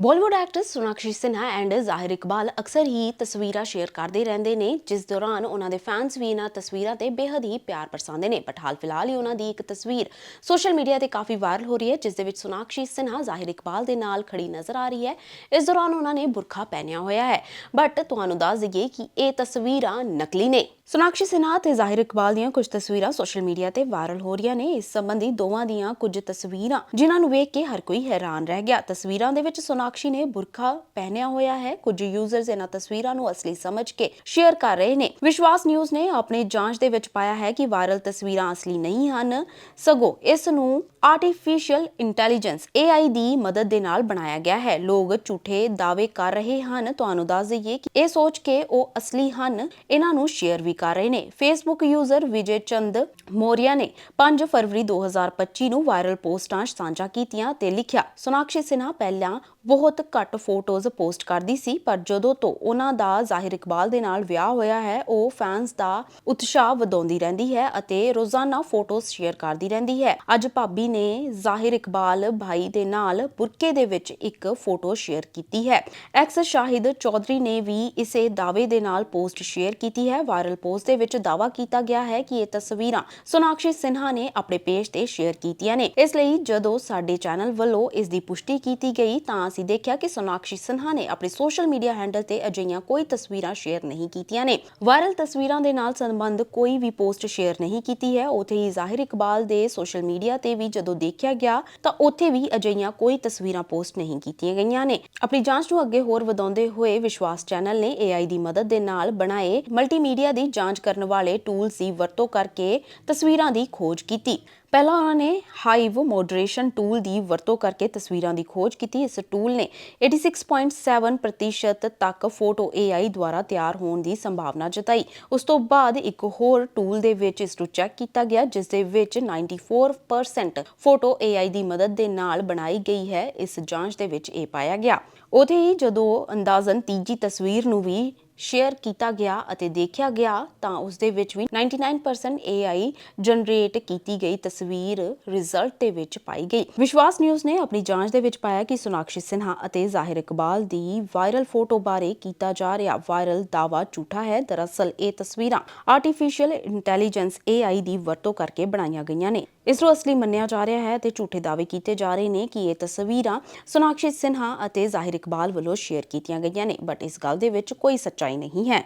Bollywood actress Sonakshi Sinha and Zaheer Iqbal ਅਕਸਰ ਹੀ ਤਸਵੀਰਾਂ share ਕਰਦੇ ਰਹਿੰਦੇ ਨੇ, ਜਿਸ ਦੌਰਾਨ ਉਹਨਾਂ ਦੇ ਫੈਨਸ ਵੀ ਇਹਨਾਂ ਤਸਵੀਰਾਂ ਤੇ ਬੇਹੱਦ ਹੀ ਪਿਆਰ ਪਰਸਾਉਂਦੇ ਨੇ। ਬਟ ਹਾਲ ਫਿਲਹਾਲ ਹੀ ਉਹਨਾਂ ਦੀ ਇੱਕ ਤਸਵੀਰ ਸੋਸ਼ਲ ਮੀਡੀਆ ਤੇ ਕਾਫੀ ਵਾਇਰਲ ਹੋ ਰਹੀ ਹੈ, ਜਿਸ ਦੇ ਵਿੱਚ ਸੋਨਾਕਸ਼ੀ ਸਿਨਹਾ ਜ਼ਾਹਿਰ ਇਕਬਾਲ ਦੇ ਨਾਲ ਖੜੀ ਨਜ਼ਰ ਆ ਰਹੀ ਹੈ। ਇਸ ਦੌਰਾਨ ਉਹਨਾਂ ਨੇ ਬੁਰਖਾ ਪਹਿਨਿਆ ਹੋਇਆ ਹੈ। ਬਟ ਤੁਹਾਨੂੰ ਦੱਸ ਦਈਏ ਕਿ ਇਹ ਤਸਵੀਰਾਂ ਨਕਲੀ ਨੇ। ਸੋਨਾਕਸ਼ੀ ਸਿਨਹਾ ਤੇ ਜ਼ਾਹਿਰ ਇਕਬਾਲ ਦੀਆਂ ਕੁਝ ਤਸਵੀਰਾਂ ਸੋਸ਼ਲ ਮੀਡੀਆ ਤੇ ਵਾਇਰਲ ਹੋ ਰਹੀਆਂ ਨੇ। ਇਸ ਸੰਬੰਧੀ ਦੋਵਾਂ ਦੀਆਂ ਕੁਝ ਤਸਵੀਰਾਂ, ਜਿਨ੍ਹਾਂ ਨੂੰ ਵੇਖ ਕੇ ਹਰ ਕੋਈ ਹੈਰਾਨ ਰਹਿ ਗਿਆ। ਤਸਵੀਰਾਂ ਦੇ ਵਿੱਚ ਸੋਨਾਕਸ਼ੀ ਨੇ ਬੁਰਖਾ ਪਹਿਨਿਆ ਹੋਇਆ ਹੈ। ਕੁਝ ਯੂਜ਼ਰਸ ਇਹਨਾਂ ਤਸਵੀਰਾਂ ਨੂੰ ਅਸਲੀ ਸਮਝ ਕੇ ਸ਼ੇਅਰ ਕਰ ਰਹੇ ਨੇ। ਵਿਸ਼ਵਾਸ ਨਿਊਜ਼ ਨੇ ਆਪਣੇ ਜਾਂਚ ਦੇ ਵਿੱਚ ਪਾਇਆ ਹੈ ਕਿ ਵਾਇਰਲ ਤਸਵੀਰਾਂ ਅਸਲੀ ਨਹੀਂ ਹਨ। ਸਗੋਂ ਇਸ ਨੂੰ ਆਰਟੀਫੀਸ਼ੀਅਲ ਇੰਟੈਲੀਜੈਂਸ AI ਦੀ ਮਦਦ ਦੇ ਨਾਲ ਬਣਾਇਆ ਗਿਆ ਹੈ। ਲੋਕ ਝੂਠੇ ਦਾਅਵੇ ਕਰ ਰਹੇ ਹਨ। ਤੁਹਾਨੂੰ ਦੱਸ ਦਈਏ ਕਿ ਇਹ ਸੋਚ ਕੇ ਉਹ ਅਸਲੀ ਹਨ। ਇਹਨਾਂ ਨੂੰ ਸ਼ੇਅਰ ਵੀ ਕਰ ਰਹੇ ਨੇ। ਫੇਸਬੁੱਕ ਯੂਜ਼ਰ ਵਿਜੇ ਚੰਦ ਮੋਰੀਆ ਨੇ 5 ਫਰਵਰੀ 2025 ਨੂੰ ਵਾਇਰਲ ਪੋਸਟਾਂ ਸਾਂਝਾ ਕੀਤੀਆਂ ਤੇ ਲਿਖਿਆ, ਸੋਨਾਕਸ਼ੀ ਸਿਨਹਾ ਪਹਿਲਾਂ ਬਹੁਤ ਘੱਟ ਫੋਟੋਜ਼ ਪੋਸਟ ਕਰਦੀ ਸੀ, ਪਰ ਜਦੋਂ ਤੋਂ ਉਹਨਾਂ ਦਾ ਜ਼ਾਹਿਰ ਇਕਬਾਲ ਦੇ ਨਾਲ ਵਿਆਹ ਹੋਇਆ ਹੈ, ਉਹ ਫੈਨਸ ਦਾ ਉਤਸ਼ਾਹ ਵਧਾਉਂਦੀ ਰਹਿੰਦੀ ਹੈ ਅਤੇ ਰੋਜ਼ਾਨਾ ਫੋਟੋਜ਼ ਸ਼ੇਅਰ ਕਰਦੀ ਰਹਿੰਦੀ ਹੈ। ਅੱਜ ਭਾਬੀ ਨੇ ਜ਼ਾਹਿਰ ਇਕਬਾਲ ਭਾਈ ਦੇ ਨਾਲ ਬੁਰਕੇ ਦੇ ਵਿੱਚ ਇੱਕ ਫੋਟੋ ਸ਼ੇਅਰ ਕੀਤੀ ਹੈ। ਐਕਸ ਸ਼ਾਹਿਦ ਚੌਧਰੀ ਨੇ ਵੀ ਇਸੇ ਦਾਅਵੇ ਦੇ ਨਾਲ ਪੋਸਟ ਸ਼ੇਅਰ ਕੀਤੀ ਹੈ ਵਾਇਰਲ ਪੋਸਟ ਦੇ ਵਿੱਚ ਦਾਅਵਾ ਕੀਤਾ ਗਿਆ ਹੈ ਕਿ ਇਹ ਤਸਵੀਰਾਂ ਸੋਨਾਕਸ਼ੀ ਸਿਨਹਾ ਨੇ ਆਪਣੇ ਪੇਜ ਤੇ ਸ਼ੇਅਰ ਕੀਤੀਆਂ ਨੇ। ਇਸ ਲਈ ਜਦੋਂ ਸਾਡੇ ਚੈਨਲ ਵੱਲੋਂ ਇਸ ਦੀ ਪੁਸ਼ਟੀ ਕੀਤੀ ਗਈ, ਤਾਂ ਅਸੀਂ ਦੇਖਿਆ ਕਿ ਸੋਨਾਕਸ਼ੀ ਸਿਨਹਾ ਨੇ ਆਪਣੇ ਸੋਸ਼ਲ ਮੀਡੀਆ ਹੈਂਡਲ ਤੇ ਅਜਿਹੀਆਂ ਕੋਈ ਤਸਵੀਰਾਂ ਸ਼ੇਅਰ ਨਹੀਂ ਕੀਤੀਆਂ ਨੇ। ਵਾਇਰਲ ਤਸਵੀਰਾਂ ਦੇ ਨਾਲ ਸੰਬੰਧ ਕੋਈ ਵੀ ਪੋਸਟ ਸ਼ੇਅਰ ਨਹੀਂ ਕੀਤੀ ਹੈ। ਉਥੇ ਹੀ ਜ਼ਾਹਿਰ ਇਕਬਾਲ ਦੇ ਸੋਸ਼ਲ ਮੀਡੀਆ ਤੇ ਵੀ ਜਦੋਂ ਦੇਖਿਆ ਗਿਆ, ਤਾਂ ਉੱਥੇ ਵੀ ਅਜਿਹੀਆਂ ਕੋਈ ਤਸਵੀਰਾਂ ਪੋਸਟ ਨਹੀਂ ਕੀਤੀਆਂ ਗਈਆਂ ਨੇ। ਆਪਣੀ ਜਾਂਚ ਨੂੰ ਅੱਗੇ ਹੋਰ ਵਧਾਉਂਦੇ ਹੋਏ ਵਿਸ਼ਵਾਸ ਚੈਨਲ ਨੇ AI ਦੀ ਮਦਦ ਦੇ ਨਾਲ ਬਣਾਏ ਮਲਟੀਮੀਡੀਆ ਦੀ ਜਾਂਚ ਕਰਨ ਵਾਲੇ ਟੂਲਸ ਦੀ ਵਰਤੋਂ ਕਰਕੇ ਤਸਵੀਰਾਂ ਦੀ ਖੋਜ ਕੀਤੀ। ਪਹਿਲਾਂ ਉਹਨਾਂ ਨੇ ਹਾਈਵ ਮੋਡਰੇਸ਼ਨ ਟੂਲ ਦੀ ਵਰਤੋਂ ਕਰਕੇ ਤਸਵੀਰਾਂ ਦੀ ਖੋਜ ਕੀਤੀ। ਇਸ ਟੂਲ ਨੇ 86.7% ਤੱਕ ਫੋਟੋ AI ਦੁਆਰਾ ਤਿਆਰ ਹੋਣ ਦੀ ਸੰਭਾਵਨਾ ਜਤਾਈ। ਉਸ ਤੋਂ ਬਾਅਦ ਇੱਕ ਹੋਰ ਟੂਲ ਦੇ ਵਿੱਚ ਇਸ ਨੂੰ ਚੈੱਕ ਕੀਤਾ ਗਿਆ, ਜਿਸ ਦੇ ਵਿੱਚ 94% ਫੋਟੋ AI ਦੀ ਮਦਦ ਦੇ ਨਾਲ ਬਣਾਈ ਗਈ ਹੈ। ਇਸ ਜਾਂਚ ਦੇ ਵਿੱਚ ਇਹ ਪਾਇਆ ਗਿਆ। ਉਥੇ ਹੀ ਜਦੋਂ ਅੰਦਾਜ਼ਨ ਤੀਜੀ ਤਸਵੀਰ ਨੂੰ ਵੀ ਸ਼ੇਅਰ ਕੀਤਾ ਗਿਆ ਅਤੇ ਦੇਖਿਆ ਗਿਆ, ਤਾਂ ਉਸ ਦੇ ਵਿੱਚ ਵੀ 99% AI ਜਨਰੇਟ ਕੀਤੀ ਗਈ ਤਸਵੀਰ ਰਿਜ਼ਲਟ ਦੇ ਵਿੱਚ ਪਾਈ ਗਈ। ਵਿਸ਼ਵਾਸ ਨਿਊਜ਼ ਨੇ ਆਪਣੀ ਜਾਂਚ ਦੇ ਵਿੱਚ ਪਾਇਆ ਕਿ ਸੋਨਾਕਸ਼ੀ ਸਿਨਹਾ ਅਤੇ ਜ਼ਾਹਿਰ ਇਕਬਾਲ ਦੀ ਵਾਇਰਲ ਫੋਟੋ ਬਾਰੇ ਕੀਤਾ ਜਾ ਰਿਹਾ ਵਾਇਰਲ ਦਾਵਾ ਝੂਠਾ ਹੈ। ਦਰਅਸਲ ਇਹ ਤਸਵੀਰਾਂ ਆਰਟੀਫੀਸ਼ੀਅਲ ਇੰਟੈਲੀਜੈਂਸ AI ਦੀ ਵਰਤੋਂ ਕਰਕੇ ਬਣਾਈਆਂ ਗਈਆਂ ਨੇ। ਇਸ ਨੂੰ ਅਸਲੀ ਮੰਨਿਆ ਜਾ ਰਿਹਾ ਹੈ ਤੇ ਝੂਠੇ ਦਾਅਵੇ ਕੀਤੇ ਜਾ ਰਹੇ ਨੇ ਕਿ ਇਹ ਤਸਵੀਰਾਂ ਸੋਨਾਕਸ਼ੀ ਸਿਨਹਾ ਅਤੇ ਜ਼ਾਹਿਰ ਇਕਬਾਲ ਵੱਲੋਂ ਸ਼ੇਅਰ ਕੀਤੀਆਂ ਗਈਆਂ ਨੇ। ਬਟ ਇਸ ਗੱਲ ਦੇ ਵਿੱਚ ਕੋਈ ਸੱਚਾਈ ਨਹੀਂ ਹੈ।